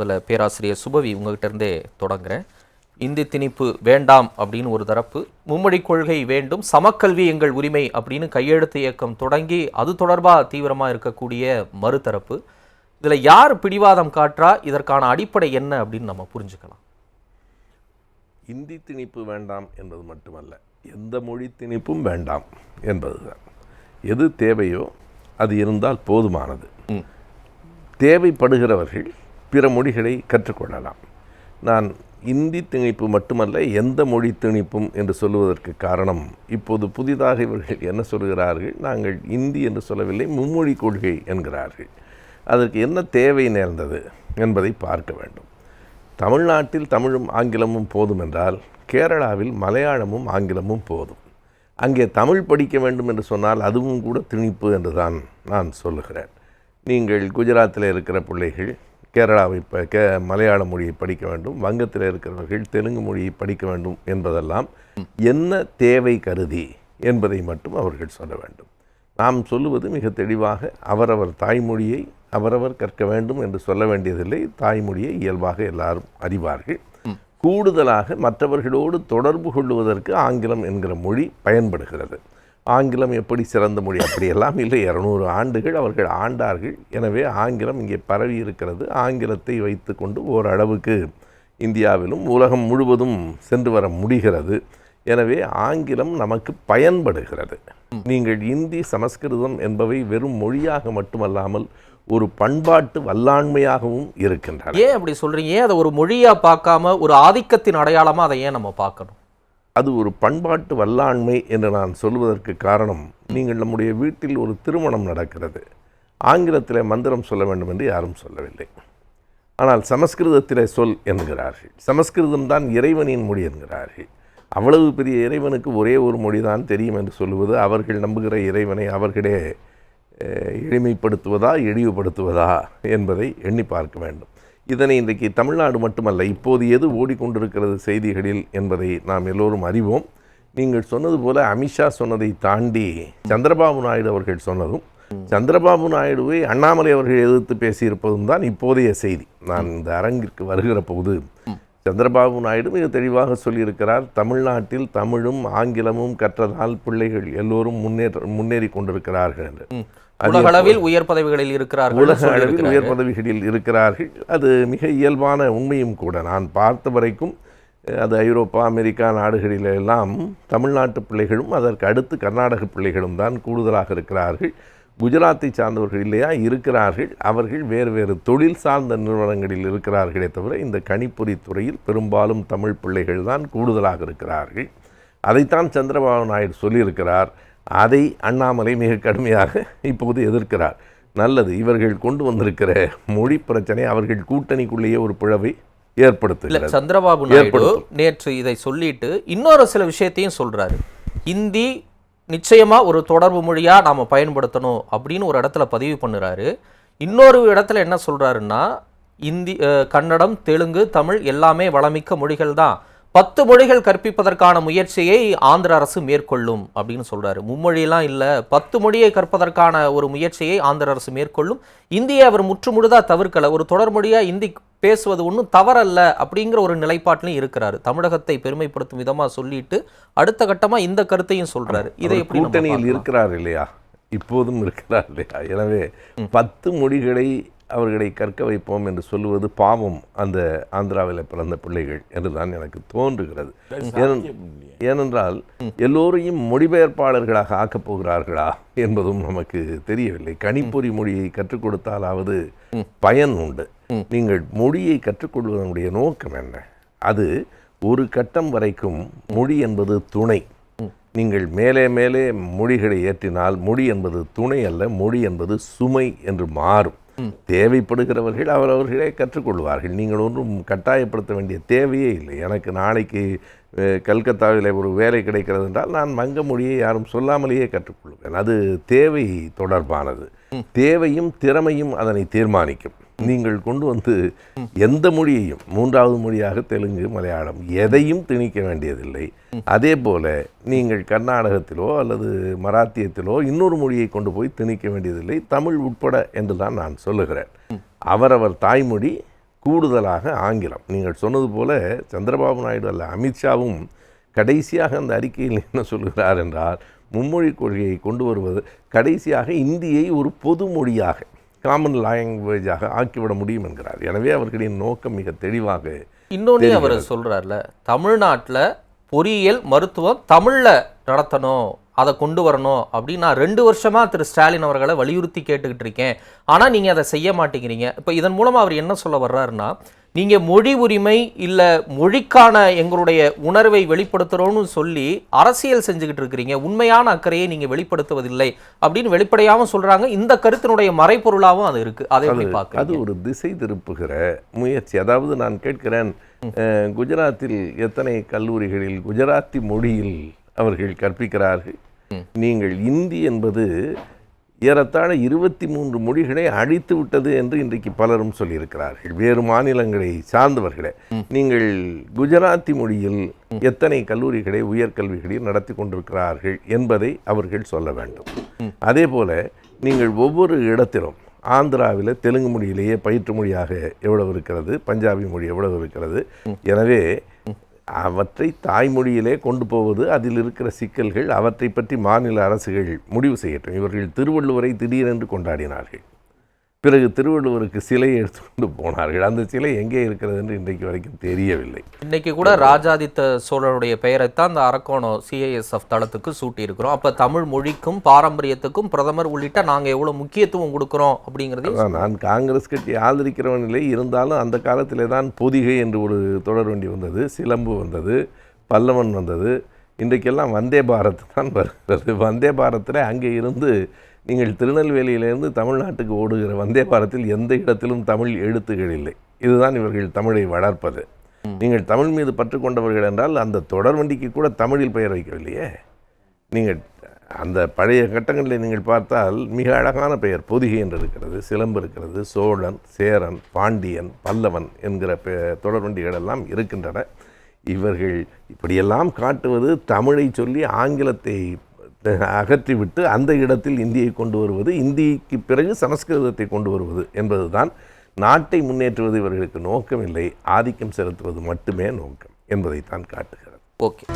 அதில் பேராசிரியர் சுபவி உங்ககிட்ட இருந்தே தொடங்குறேன். இந்தி திணிப்பு வேண்டாம் அப்படின்னு ஒரு தரப்பு மும்மொழி கொள்கை வேண்டும் சமக்கல்வி எங்கள் உரிமை அப்படின்னு கையெழுத்து இயக்கம் தொடங்கி அது தொடர்பாக தீவிரமாக இருக்கக்கூடிய மறுதரப்பு. இதில் யார் பிடிவாதம் காட்டுறா இதற்கான அடிப்படை என்ன அப்படின்னு நம்ம புரிஞ்சுக்கலாம். இந்தி திணிப்பு வேண்டாம் என்பது மட்டுமல்ல எந்த மொழி திணிப்பும் வேண்டாம் என்பதுதான். எது தேவையோ அது இருந்தால் போதுமானது. தேவைப்படுகிறவர்கள் பிற மொழிகளை கற்றுக்கொள்ளலாம். நான் இந்தி திணிப்பு மட்டுமல்ல எந்த மொழி திணிப்பும் என்று சொல்லுவதற்கு காரணம் இப்போது புதிதாக இவர்கள் என்ன சொல்கிறார்கள்? நாங்கள் இந்தி என்று சொல்லவில்லை மும்மொழி கொள்கை என்கிறார்கள். அதற்கு என்ன தேவை நேர்ந்தது என்பதை பார்க்க வேண்டும். தமிழ்நாட்டில் தமிழும் ஆங்கிலமும் போதும் என்றால் கேரளாவில் மலையாளமும் ஆங்கிலமும் போதும். அங்கே தமிழ் படிக்க வேண்டும் என்று சொன்னால் அதுவும் கூட திணிப்பு என்று தான் நான் சொல்லுகிறேன். நீங்கள் குஜராத்தில் இருக்கிற பிள்ளைகள் கேரளாவை ப கே மலையாள மொழியை படிக்க வேண்டும். வங்கத்தில் இருக்கிறவர்கள் தெலுங்கு மொழியை படிக்க வேண்டும் என்பதெல்லாம் என்ன தேவை கருதி என்பதை மட்டும் அவர்கள் சொல்ல வேண்டும். நாம் சொல்லுவது மிக தெளிவாக அவரவர் தாய்மொழியை அவரவர் கற்க வேண்டும் என்று சொல்ல வேண்டியதில்லை. தாய்மொழியை இயல்பாக எல்லாரும் அறிவார்கள். கூடுதலாக மற்றவர்களோடு தொடர்பு கொள்வதற்கு ஆங்கிலம் என்கிற மொழி பயன்படுகிறது. ஆங்கிலம் எப்படி சிறந்த மொழி? அப்படியெல்லாம் இல்லை. இரநூறு ஆண்டுகள் அவர்கள் ஆண்டார்கள். எனவே ஆங்கிலம் இங்கே பரவி இருக்கிறது. ஆங்கிலத்தை வைத்துக்கொண்டு ஓரளவுக்கு இந்தியாவிலும் உலகம் முழுவதும் சென்று வர முடிகிறது. எனவே ஆங்கிலம் நமக்கு பயன்படுகிறது. நீங்கள் இந்தி சமஸ்கிருதம் என்பவை வெறும் மொழியாக மட்டுமல்லாமல் ஒரு பண்பாட்டு வல்லாண்மையாகவும் இருக்கின்றன. ஏன் அப்படி சொல்கிறீங்க ஏன் அதை ஒரு மொழியாக பார்க்காம ஒரு ஆதிக்கத்தின் அடையாளமாக அதை ஏன் நம்ம பார்க்கணும்? அது ஒரு பண்பாட்டு வல்லாண்மை என்று நான் சொல்வதற்கு காரணம் நீங்கள் நம்முடைய வீட்டில் ஒரு திருமணம் நடக்கிறது. ஆங்கிலத்தில் மந்திரம் சொல்ல வேண்டும் என்று யாரும் சொல்லவில்லை. ஆனால் சமஸ்கிருதத்திலே சொல் என்கிறார்கள். சமஸ்கிருதம் தான் இறைவனின் மொழி என்கிறார்கள். அவ்வளவு பெரிய இறைவனுக்கு ஒரே ஒரு மொழி தான் தெரியும் என்று சொல்லுவது அவர்கள் நம்புகிற இறைவனை அவர்களே எளிமைப்படுத்துவதா இழிவுபடுத்துவதா என்பதை எண்ணி பார்க்க வேண்டும். இதனை இன்றைக்கு தமிழ்நாடு மட்டுமல்ல இப்போது எது ஓடிக்கொண்டிருக்கிறது செய்திகளில் என்பதை நாம் எல்லோரும் அறிவோம். நீங்கள் சொன்னது போல அமித்ஷா சொன்னதை தாண்டி சந்திரபாபு நாயுடு அவர்கள் சொன்னதும் சந்திரபாபு நாயுடுவை அண்ணாமலை அவர்கள் எதிர்த்து பேசியிருப்பதும் தான் இப்போதைய செய்தி. நான் இந்த அரங்கிற்கு வருகிற போது சந்திரபாபு நாயுடு மிக தெளிவாக சொல்லியிருக்கிறார் தமிழ்நாட்டில் தமிழும் ஆங்கிலமும் கற்றதால் பிள்ளைகள் எல்லோரும் முன்னேற்ற முன்னேறி கொண்டிருக்கிறார்கள் என்று. அதே உலக அளவில் உயர் பதவிகளில் இருக்கிறார்கள் உலக அளவில் உயர் பதவிகளில் இருக்கிறார்கள். அது மிக இயல்பான உண்மையும் கூட. நான் பார்த்த வரைக்கும் அது ஐரோப்பா அமெரிக்கா நாடுகளில் எல்லாம் தமிழ்நாட்டு பிள்ளைகளும் அதற்கு அடுத்து கர்நாடக பிள்ளைகளும் தான் கூடுதலாக இருக்கிறார்கள். குஜராத்தை சார்ந்தவர்கள் இல்லையா? இருக்கிறார்கள். அவர்கள் வேறு வேறு தொழில் சார்ந்த நிறுவனங்களில் இருக்கிறார்களே தவிர இந்த கணிப்பொறி துறையில் பெரும்பாலும் தமிழ் பிள்ளைகள் தான் கூடுதலாக இருக்கிறார்கள். அதைத்தான் சந்திரபாபு நாயுடு சொல்லியிருக்கிறார். அதை அண்ணாமலை மிக கடுமையாக இப்போது எதிர்க்கிறார். நல்லது இவர்கள் கொண்டு வந்திருக்கிற மொழி பிரச்சனை அவர்கள் கூட்டணிக்குள்ளேயே ஒரு பிளவை இல்ல ஏற்படுத்துகிறது சந்திரபாபு நாயுடு. நேற்று இதை சொல்லிட்டு இன்னொரு சில விஷயத்தையும் சொல்றாரு. இந்தி நிச்சயமாக ஒரு தொடர்பு மொழியாக நாம் பயன்படுத்தணும் அப்படின்னு ஒரு இடத்துல பதிவு பண்ணுறாரு. இன்னொரு இடத்துல என்ன சொல்கிறாருன்னா இந்தி கன்னடம் தெலுங்கு தமிழ் எல்லாமே வளமிக்க மொழிகள் தான். பத்து மொழிகள் கற்பிப்பதற்கான முயற்சியை ஆந்திர அரசு மேற்கொள்ளும் அப்படின்னு சொல்றாரு. மும்மொழியெல்லாம் இல்ல பத்து மொழியை கற்பதற்கான ஒரு முயற்சியை ஆந்திர அரசு மேற்கொள்ளும். இந்தியை அவர் முற்றுமுழுதா தவிர்க்கல ஒரு தொடர் மொழியா இந்தி பேசுவது ஒன்றும் தவறல்ல அப்படிங்கிற ஒரு நிலைப்பாட்டிலையும் இருக்கிறாரு. தமிழகத்தை பெருமைப்படுத்தும் விதமா சொல்லிட்டு அடுத்த கட்டமா இந்த கருத்தையும் சொல்றாரு. இதை எப்படி கூட்டணியில்? இருக்கிறார் இல்லையா? இப்போதும் இருக்கிறார் இல்லையா? எனவே பத்து மொழிகளை அவர்களை கற்க வைப்போம் என்று சொல்லுவது பாவம். அந்த ஆந்திராவில் பிறந்த பிள்ளைகள் என்று தான் எனக்கு தோன்றுகிறது. ஏனென்- ஏனென்றால் எல்லோரையும் மொழிபெயர்ப்பாளர்களாக ஆக்கப் போகிறார்களா என்பதும் நமக்கு தெரியவில்லை. கணிப்பொறி மொழியை கற்றுக் கொடுத்தாலாவது பயன் உண்டு. நீங்கள் மொழியை கற்றுக்கொள்வதனுடைய நோக்கம் என்ன? அது ஒரு கட்டம் வரைக்கும் மொழி என்பது துணை. நீங்கள் மேலே மேலே மொழிகளை ஏற்றினால் மொழி என்பது துணை அல்ல மொழி என்பது சுமை என்று மாறும். தேவைப்படுகிறவர்கள் அவரவர்களே கற்றுக்கொள்வார்கள். நீங்கள் ஒன்றும் கட்டாயப்படுத்த வேண்டிய தேவையே இல்லை. எனக்கு நாளைக்கு கல்கத்தாவில் ஒரு வேலை கிடைக்கிறது என்றால் நான் வங்க மொழியை யாரும் சொல்லாமலேயே கற்றுக்கொள்வேன். அது தேவை தொடர்பானது. தேவையும் திறமையும் அதனை தீர்மானிக்கும். நீங்கள் கொண்டு வந்து எந்த மொழியையும் மூன்றாவது மொழியாக தெலுங்கு மலையாளம் எதையும் திணிக்க வேண்டியதில்லை. அதே போல நீங்கள் கர்நாடகத்திலோ அல்லது மராத்தியத்திலோ இன்னொரு மொழியை கொண்டு போய் திணிக்க வேண்டியதில்லை. தமிழ் உட்பட என்று தான் நான் சொல்லுகிறேன். அவரவர் தாய்மொழி கூடுதலாக ஆங்கிலம். நீங்கள் சொன்னது போல சந்திரபாபு நாயுடு அல்ல அமித்ஷாவும் கடைசியாக அந்த அறிக்கையில் என்ன சொல்கிறார் என்றால் மும்மொழி கொள்கையை கொண்டு வருவது கடைசியாக இந்தியை ஒரு பொது மொழியாக காமன் லாங்குவேஜாக ஆக்கிவிட முடியும் என்கிறார். எனவே அவர்களின் நோக்கம் மிக தெளிவாக இன்னொன்னு அவர் சொல்றாருல தமிழ்நாட்டுல பொறியியல் மருத்துவம் தமிழ்ல நடத்தணும். அதை கொண்டு வரணும் அப்படின்னு நான் ரெண்டு வருஷமா திரு ஸ்டாலின் அவர்களை வலியுறுத்தி கேட்டுக்கிட்டு இருக்கேன் ஆனா நீங்க அதை செய்ய மாட்டேங்கிறீங்க. இப்போ இதன் மூலமா அவர் என்ன சொல்ல வர்றாருன்னா நீங்க மொழி உரிமை இல்ல மொழிக்கான எங்களுடைய உணர்வை வெளிப்படுத்துறோம்னு சொல்லி அரசியல் செஞ்சுக்கிட்டு இருக்கிறீங்க. உண்மையான அக்கறையை நீங்க வெளிப்படுத்துவதில்லை அப்படின்னு வெளிப்படையாம சொல்றாங்க. இந்த கருத்தினுடைய மறைப்பொருளாவும் அது இருக்கு. அதை எப்படி அது பார்க்க ஒரு திசை திருப்புகிற முயற்சி. அதாவது நான் கேட்கிறேன் குஜராத்தில் எத்தனை கல்லூரிகளில் குஜராத்தி மொழியில் அவர்கள் கற்பிக்கிறார்கள். நீங்கள் இந்தி என்பது ஏறத்தாழ இருபத்தி மூன்று மொழிகளை அழித்து விட்டது என்று இன்றைக்கு பலரும் சொல்லியிருக்கிறார்கள். வேறு மாநிலங்களை சார்ந்தவர்களே. நீங்கள் குஜராத்தி மொழியில் எத்தனை கல்லூரிகளை உயர்கல்விகளில் நடத்தி கொண்டிருக்கிறார்கள் என்பதை அவர்கள் சொல்ல வேண்டும். அதே போல நீங்கள் ஒவ்வொரு இடத்திலும் ஆந்திராவில் தெலுங்கு மொழியிலேயே பயிற்று மொழியாக எவ்வளவு இருக்கிறது பஞ்சாபி மொழி எவ்வளவு இருக்கிறது. எனவே அவற்றை தாய்மொழியிலே கொண்டு போவது அதில் இருக்கிற சிக்கல்கள் அவற்றை பற்றி மாநில அரசுகள் முடிவு செய்யட்டும். இவர்கள் திருவள்ளுவரை திடீரென்று கொண்டாடினார்கள். பிறகு திருவள்ளுவருக்கு சிலையை எடுத்துக்கொண்டு போனார்கள். அந்த சிலை எங்கே இருக்கிறது என்று இன்றைக்கு வரைக்கும் தெரியவில்லை. இன்னைக்கு கூட ராஜாதித்த சோழனுடைய பெயரைத்தான் இந்த அரக்கோணம் சிஐஎஸ்எஃப் தளத்துக்கு சூட்டி இருக்கிறோம் அப்ப தமிழ் மொழிக்கும் பாரம்பரியத்துக்கும் பிரதமர் உள்ளிட்ட நாங்க எவ்வளவு முக்கியத்துவம் கொடுக்கிறோம் அப்படிங்கறதையும் அதான் நான் காங்கிரஸ் கட்சி ஆதரிக்கிறவன் இல்லை. இருந்தாலும் அந்த காலத்திலே தான் பொதிகை என்று ஒரு தொடர் வண்டி வந்தது சிலம்பு வந்தது பல்லவன் வந்தது. இன்றைக்கெல்லாம் வந்தே பாரத் தான் வருகிறது. வந்தே பாரத்தில் அங்கே இருந்து நீங்கள் திருநெல்வேலியிலிருந்து தமிழ்நாட்டுக்கு ஓடுகிற வந்தே பாரத்தில் எந்த இடத்திலும் தமிழ் எழுத்துகள் இல்லை. இதுதான் இவர்கள் தமிழை வளர்ப்பது. நீங்கள் தமிழ் மீது பற்று கொண்டவர்கள் என்றால் அந்த தொடர் வண்டிக்கு கூட தமிழில் பெயர் வைக்கவில்லையே. நீங்கள் அந்த பழைய கட்டங்களில் நீங்கள் பார்த்தால் மிக அழகான பெயர் பொதிகை என்று இருக்கிறது சிலம்பு இருக்கிறது சோழன் சேரன் பாண்டியன் பல்லவன் என்கிற பெ தொடர்வண்டிகள் எல்லாம் இருக்கின்றன. இவர்கள் இப்படியெல்லாம் காட்டுவது தமிழை சொல்லி ஆங்கிலத்தை அகற்றிவிட்டு அந்த இடத்தில் இந்தியை கொண்டு வருவது இந்திக்கு பிறகு சமஸ்கிருதத்தை கொண்டு வருவது என்பதுதான் நாட்டை முன்னேற்றுவது இவர்களுக்கு நோக்கம் இல்லை ஆதிக்கம் செலுத்துவது மட்டுமே நோக்கம் என்பதைத்தான் காட்டுகிறது. ஓகே.